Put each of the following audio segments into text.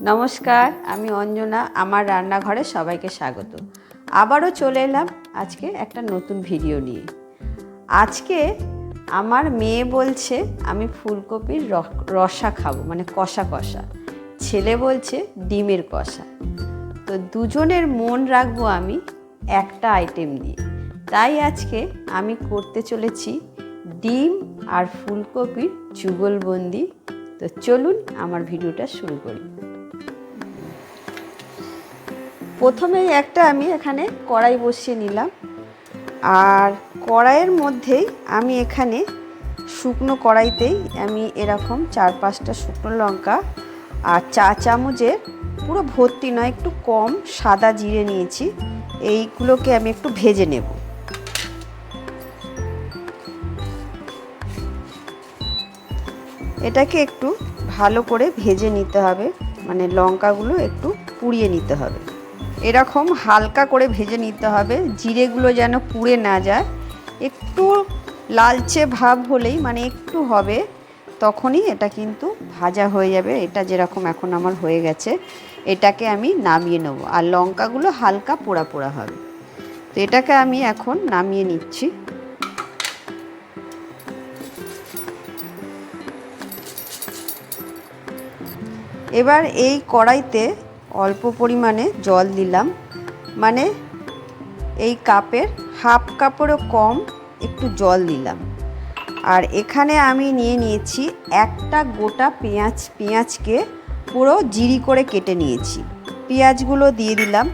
নমস্কার, আমি অঞ্জনা, আমার রান্নাঘরে সবাইকে স্বাগত। আবারও চলে এলাম আজকে একটা নতুন ভিডিও নিয়ে। আজকে আমার মেয়ে বলছে, আমি ফুলকপির রসা খাব মানে কষা কষা। ছেলে বলছে, ডিমের কষা। তো দুজনের মন রাখব আমি একটা আইটেম দিয়ে তাই আজকে আমি করতে চলেছি ডিম আর ফুলকপির যুগলবন্দি। তো চলুন আমার ভিডিওটা শুরু করি। প্রথমেই একটা আমি এখানে কড়াই বসিয়ে নিলাম। আর কড়াইয়ের মধ্যেই আমি এখানে শুকনো কড়াইতেই আমি এরকম চার পাঁচটা শুকনো লঙ্কা আর চা চামচের পুরো ভর্তি নয়, একটু কম সাদা জিরে নিয়েছি। এইগুলোকে আমি একটু ভেজে নেব। এটাকে একটু ভালো করে ভেজে নিতে হবে। মানে লঙ্কাগুলো একটু পুড়িয়ে নিতে হবে। এরকম হালকা করে ভেজে নিতে হবে, জিরেগুলো যেন পুড়ে না যায়। একটু লালচে ভাব হলেই মানে একটু হবে, তখনই এটা কিন্তু ভাজা হয়ে যাবে। এটা যেরকম এখন আমার হয়ে গেছে, এটাকে আমি নামিয়ে নেব। আর লঙ্কাগুলো হালকা পোড়া পোড়া হবে। তো এটাকে আমি এখন নামিয়ে নিচ্ছি। এবার এই কড়াইতে অল্প পরিমাণে জল দিলাম। মানে এই কাপের হাফ কাপেরও কম একটু জল দিলাম। আর এখানে আমি নিয়ে নিয়েছি একটা গোটা পেঁয়াজ, পেঁয়াজকে পুরো জিরি করে কেটে নিয়েছি। পেঁয়াজগুলো দিয়ে দিলাম।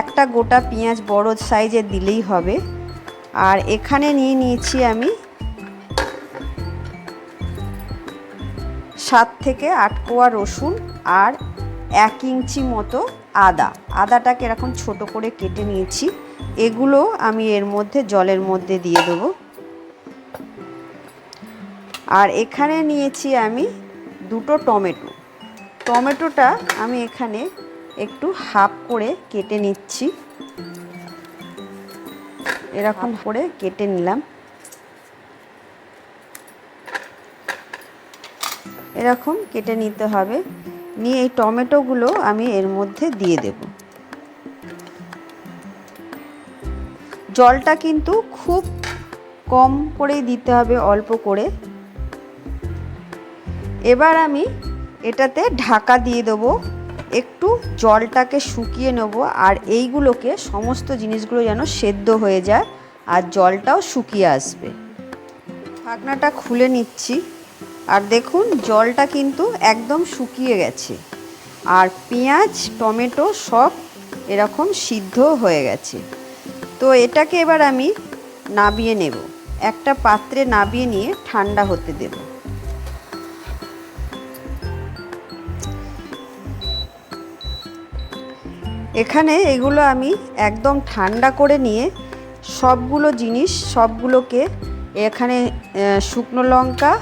একটা গোটা পেঁয়াজ বড় সাইজের দিলেই হবে। আর এখানে নিয়ে নিয়েছি আমি সাত থেকে আট কোয়া রসুন আর এক ইঞ্চি মতো আদা। আদাটাকে এরকম ছোট করে কেটে নিয়েছি। এগুলো আমি এর মধ্যে জলের মধ্যে দিয়ে দেবো। আর এখানে নিয়েছি আমি দুটো টমেটো। টমেটোটা আমি এখানে একটু হাফ করে কেটে নিচ্ছি। এরকম করে কেটে নিলাম। এরকম কেটে নিতে হবে। নিয়ে এই টমেটোগুলো আমি এর মধ্যে দিয়ে দেব। জলটা কিন্তু খুব কম করেই দিতে হবে, অল্প করে। এবার আমি এটাতে ঢাকা দিয়ে দেবো। একটু জলটাকে শুকিয়ে নেব আর এইগুলোকে সমস্ত জিনিসগুলো যেন সেদ্ধ হয়ে যায় আর জলটাও শুকিয়ে আসবে। ঢাকনাটা খুলে নিচ্ছি। আর দেখুন, জলটা কিন্তু একদম শুকিয়ে গেছে। আর পেঁয়াজ, টমেটো সব এরকম সিদ্ধ হয়ে গেছে। তো এটাকে এবার আমি নাবিয়ে নেব। একটা পাত্রে নাবিয়ে নিয়ে ঠান্ডা হতে দেব। এখানে এগুলো আমি একদম ঠান্ডা করে নিয়ে সবগুলো জিনিস, সবগুলোকে এখানে শুকনো লঙ্কা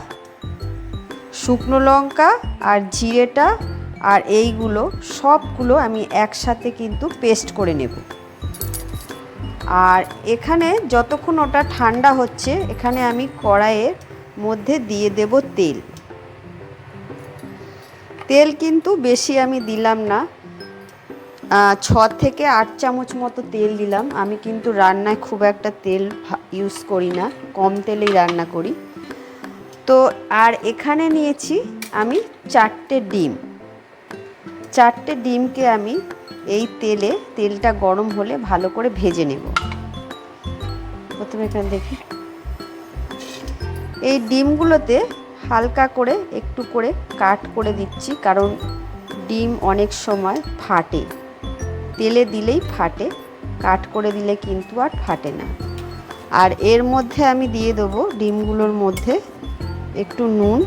শুকনো লঙ্কা আর জিরেটা আর এইগুলো সবগুলো আমি একসাথে কিন্তু পেস্ট করে নেব। আর এখানে যতক্ষণ ওটা ঠান্ডা হচ্ছে, এখানে আমি কড়াইয়ের মধ্যে দিয়ে দেব তেল। তেল কিন্তু বেশি আমি দিলাম না। ছ থেকে আট চামচ মতো তেল দিলাম। আমি কিন্তু রান্নায় খুব একটা তেল ইউজ করি না। কম তেলেই রান্না করি। তো আর এখানে নিয়েছি আমি চারটে ডিম। চারটে ডিমকে আমি এই তেলে, তেলটা গরম হলে ভালো করে ভেজে নেব। প্রথমে এখানে দেখি। এই ডিমগুলোতে হালকা করে একটু করে কাট করে দিচ্ছি, কারণ ডিম অনেক সময় ফাটে। তেলে দিলেই ফাটে, কাট করে দিলে কিন্তু আর ফাটে না। আর এর মধ্যে আমি দিয়ে দেবো ডিমগুলোর মধ্যে একটু নুন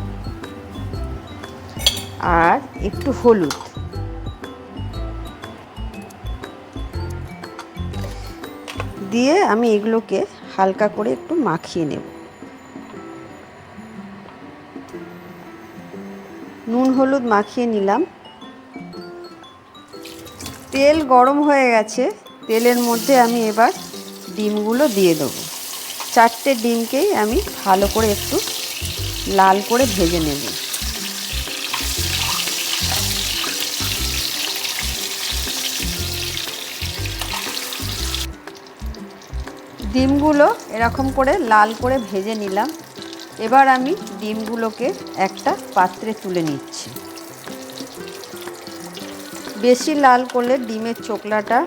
আর একটু হলুদ। দিয়ে আমি এগুলোকে হালকা করে একটু মাখিয়ে নেব। নুন, হলুদ মাখিয়ে নিলাম। তেল গরম হয়ে গেছে, তেলের মধ্যে আমি এবার ডিমগুলো দিয়ে দেবো। চারটে ডিমকেই আমি ভালো করে একটু লাল করে ভেজে নেব। ডিমগুলো এরকম করে লাল করে ভেজে নিলাম। এবার আমি ডিমগুলোকে একটা পাত্রে তুলে নিচ্ছি। বেশি লাল করলে ডিমের চোকলাটা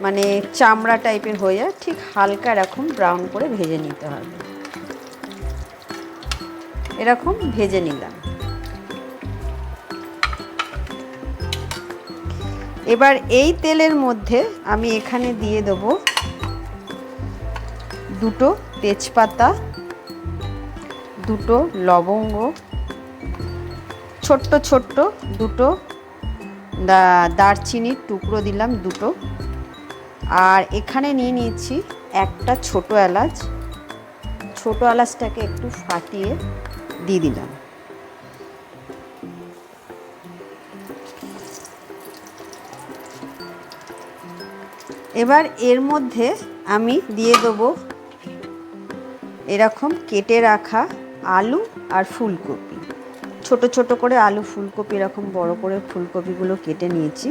মানে চামড়া টাইপের হয়ে ঠিক হালকা এরকম ব্রাউন করে ভেজে নিতে হবে। এরকম ভেজে নিলাম। এবার এই তেলের মধ্যে আমি এখানে দিয়ে দেবো দুটো তেজপাতা, দুটো লবঙ্গ, ছোট্ট ছোট্ট দুটো দারচিনির টুকরো দিলাম দুটো। আর এখানে নিয়ে নিয়েছি একটা ছোট এলাচ। ছোট এলাচটাকে একটু ফাটিয়ে দিয়ে দিলাম। এবার এর মধ্যে আমি দিয়ে দেবো এরকম কেটে রাখা আলু আর ফুলকপি। ছোট ছোট করে আলু ফুলকপি, এরকম বড় করে ফুলকপিগুলো কেটে নিয়েছি।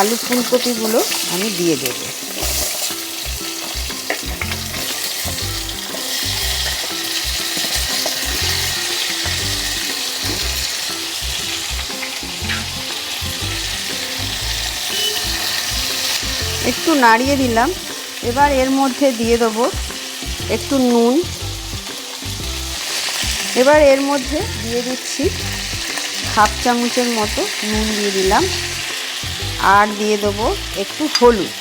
আলু ফুলকপিগুলো আমি দিয়ে দেবো। একটু নাড়িয়ে দিলাম। এবার এর মধ্যে দিয়ে দেবো একটু নুন। এবার এর মধ্যে দিয়ে দিচ্ছি হাফ চামচের মতো নুন দিয়ে দিলাম। আর দিয়ে দেবো একটু হলুদ।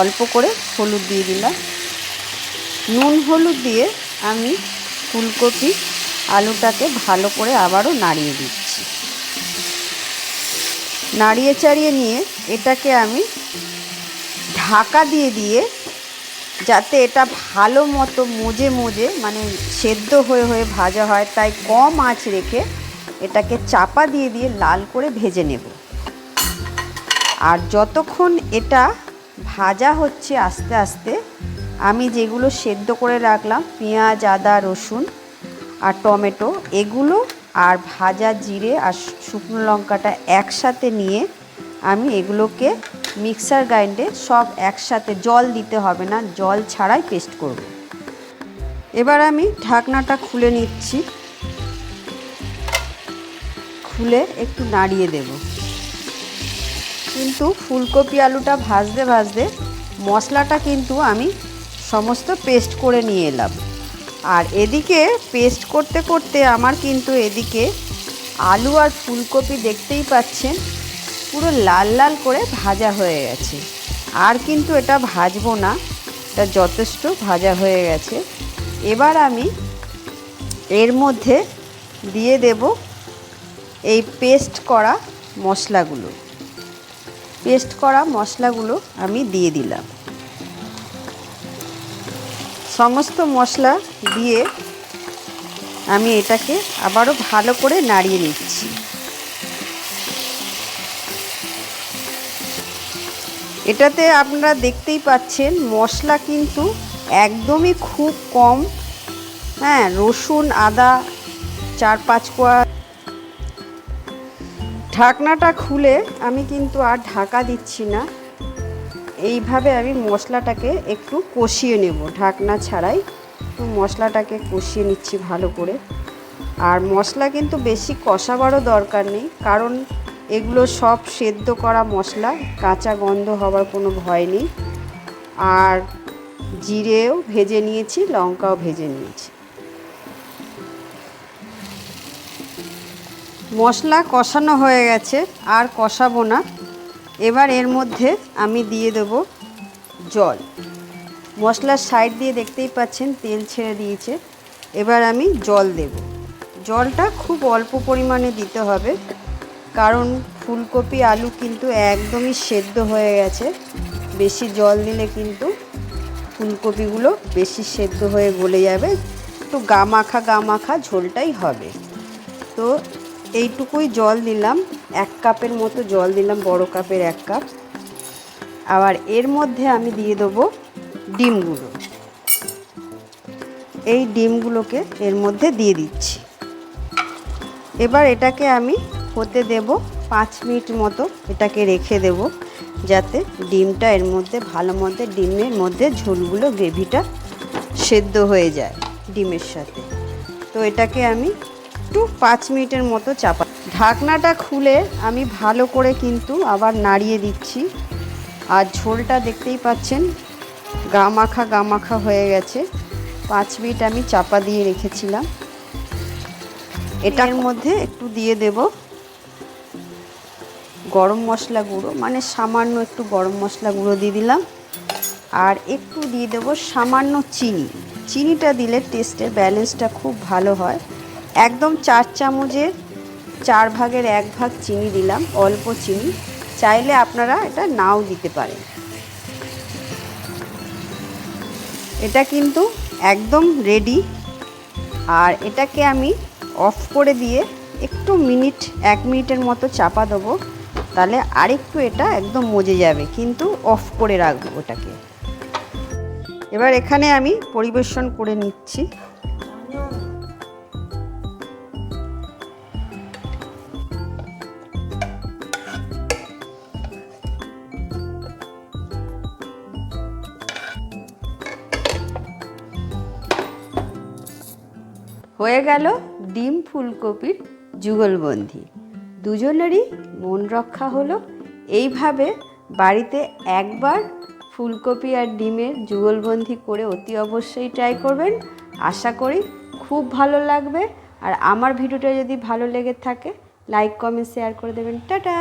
অল্প করে হলুদ দিয়ে দিলাম। নুন হলুদ দিয়ে আমি ফুলকপি আলুটাকে ভালো করে আবারও নাড়িয়ে দিচ্ছি। নাড়িয়ে চাড়িয়ে নিয়ে এটাকে আমি ঢাকা দিয়ে দিয়ে যাতে এটা ভালো মতো মজে মজে মানে সেদ্ধ হয়ে হয়ে ভাজা হয়, তাই কম আঁচ রেখে এটাকে চাপা দিয়ে দিয়ে লাল করে ভেজে নেব। আর যতক্ষণ এটা ভাজা হচ্ছে আস্তে আস্তে, আমি যেগুলো সেদ্ধ করে রাখলাম, পেঁয়াজ, আদা, রসুন আর টমেটো, এগুলো আর ভাজা জিরে আর শুকনো লঙ্কাটা একসাথে নিয়ে আমি এগুলোকে মিক্সার গ্রাইন্ডে সব একসাথে জল দিতে হবে না, জল ছাড়াই পেস্ট করব। এবার আমি ঢাকনাটা খুলে নিচ্ছি। খুলে একটু নাড়িয়ে দেব। কিন্তু ফুলকপি আলুটা ভাজতে ভাজতে মশলাটা কিন্তু আমি সমস্ত পেস্ট করে নিয়ে এলাম। আর এদিকে পেস্ট করতে করতে আমার কিন্তু এদিকে আলু আর ফুলকপি দেখতেই পাচ্ছেন, পুরো লাল লাল করে ভাজা হয়ে গেছে। আর কিন্তু এটা ভাজবো না, এটা যথেষ্ট ভাজা হয়ে গেছে। এবার আমি এর মধ্যে দিয়ে দেব এই পেস্ট করা মশলাগুলো। পেস্ট করা মশলাগুলো আমি দিয়ে দিলাম। সমস্ত মশলা দিয়ে আমি এটাকে আবারও ভালো করে নাড়িয়ে নিচ্ছি। এটাতে আপনারা দেখতেই পাচ্ছেন মশলা কিন্তু একদমই খুব কম। হ্যাঁ রসুন, আদা চার পাঁচ কোয়া ঢাকনাটা খুলে আমি কিন্তু আর ঢাকা দিচ্ছি না। এইভাবে আমি মশলাটাকে একটু কষিয়ে নেব। ঢাকনা ছাড়াই তো মশলাটাকে কষিয়ে নিচ্ছি ভালো করে। আর মশলা কিন্তু বেশি কষাবারও দরকার নেই, কারণ এগুলো সব সেদ্ধ করা মশলা, কাঁচা গন্ধ হওয়ার কোনো ভয় নেই। আর জিরেও ভেজে নিয়েছি, লঙ্কাও ভেজে নিয়েছি। মশলা কষানো হয়ে গেছে, আর কষাবো না। এবার এর মধ্যে আমি দিয়ে দেব জল। মশলার সাইড দিয়ে দেখতেই পাচ্ছেন, তেল ছেড়ে দিয়েছে। এবার আমি জল দেব। জলটা খুব অল্প পরিমাণে দিতে হবে, কারণ ফুলকপি, আলু কিন্তু একদমই সেদ্ধ হয়ে গেছে। বেশি জল দিলে কিন্তু ফুলকপিগুলো বেশি সেদ্ধ হয়ে গলে যাবে। একটু গামাখা গামাখা ঝোলটাই হবে। তো এইটুকুই জল দিলাম, এক কাপের মতো জল দিলাম, বড় কাপের এক কাপ। আবার এর মধ্যে আমি দিয়ে দেবো ডিমগুলো। এই ডিমগুলোকে এর মধ্যে দিয়ে দিচ্ছি। এবার এটাকে আমি হতে দেব পাঁচ মিনিট মতো, এটাকে রেখে দেব, যাতে ডিমটা এর মধ্যে, ভালো মধ্যে ডিমের মধ্যে ঝোলগুলো গ্রেভিটা সেদ্ধ হয়ে যায় ডিমের সাথে। তো এটাকে আমি একটু পাঁচ মিনিটের মতো চাপা। ঢাকনাটা খুলে আমি ভালো করে কিন্তু আবার নাড়িয়ে দিচ্ছি। আর ঝোলটা দেখতেই পাচ্ছেন, গামাখা গামাখা হয়ে গেছে। পাঁচ মিনিট আমি চাপা দিয়ে রেখেছিলাম। এটার মধ্যে একটু দিয়ে দেব গরম মশলা গুঁড়ো মানে সামান্য একটু গরম মশলা গুঁড়ো দিয়ে দিলাম। আর একটু দিয়ে দেবো সামান্য চিনি। চিনিটা দিলে টেস্টের ব্যালেন্সটা খুব ভালো হয়। একদম চার চামচের চার ভাগের এক ভাগ চিনি দিলাম, অল্প চিনি। চাইলে আপনারা এটা নাও দিতে পারেন। এটা কিন্তু একদম রেডি আর এটাকে আমি অফ করে দিয়ে একটু মিনিট, এক মিনিটের মতো চাপা দেবো। তাহলে আরেকটু এটা একদম মজে যাবে, কিন্তু অফ করে রাখব ওটাকে। এবার এখানে আমি পরিবেশন করে নিচ্ছি। হয়ে গেল ডিম ফুলকপির যুগলবন্দি। দুজনেরই মন রক্ষা হলো। এইভাবে বাড়িতে একবার ফুলকপি আর ডিমের যুগলবন্দি করে অতি অবশ্যই ট্রাই করবেন। আশা করি খুব ভালো লাগবে। আর আমার ভিডিওটা যদি ভালো লেগে থাকে লাইক কমেন্ট শেয়ার করে দেবেন। টাটা!